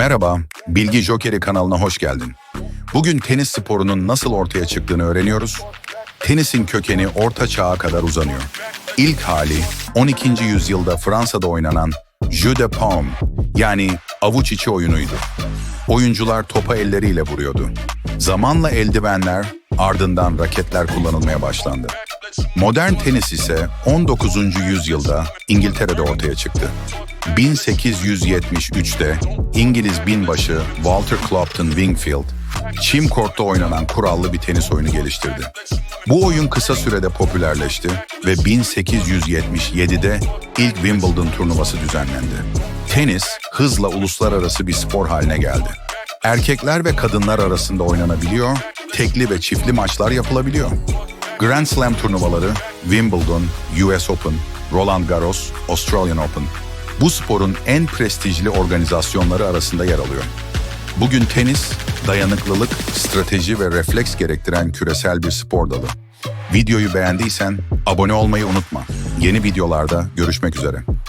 Merhaba, Bilgi Jokeri kanalına hoş geldin. Bugün tenis sporunun nasıl ortaya çıktığını öğreniyoruz. Tenisin kökeni Orta Çağ'a kadar uzanıyor. İlk hali 12. yüzyılda Fransa'da oynanan jeu de paume yani avuç içi oyunuydu. Oyuncular topa elleriyle vuruyordu. Zamanla eldivenler, ardından raketler kullanılmaya başlandı. Modern tenis ise 19. yüzyılda İngiltere'de ortaya çıktı. 1873'te İngiliz binbaşı Walter Clopton Wingfield, çim kortta oynanan kurallı bir tenis oyunu geliştirdi. Bu oyun kısa sürede popülerleşti ve 1877'de ilk Wimbledon turnuvası düzenlendi. Tenis hızla uluslararası bir spor haline geldi. Erkekler ve kadınlar arasında oynanabiliyor, tekli ve çiftli maçlar yapılabiliyor. Grand Slam turnuvaları Wimbledon, US Open, Roland Garros, Australian Open. Bu sporun en prestijli organizasyonları arasında yer alıyor. Bugün tenis, dayanıklılık, strateji ve refleks gerektiren küresel bir spor dalı. Videoyu beğendiysen abone olmayı unutma. Yeni videolarda görüşmek üzere.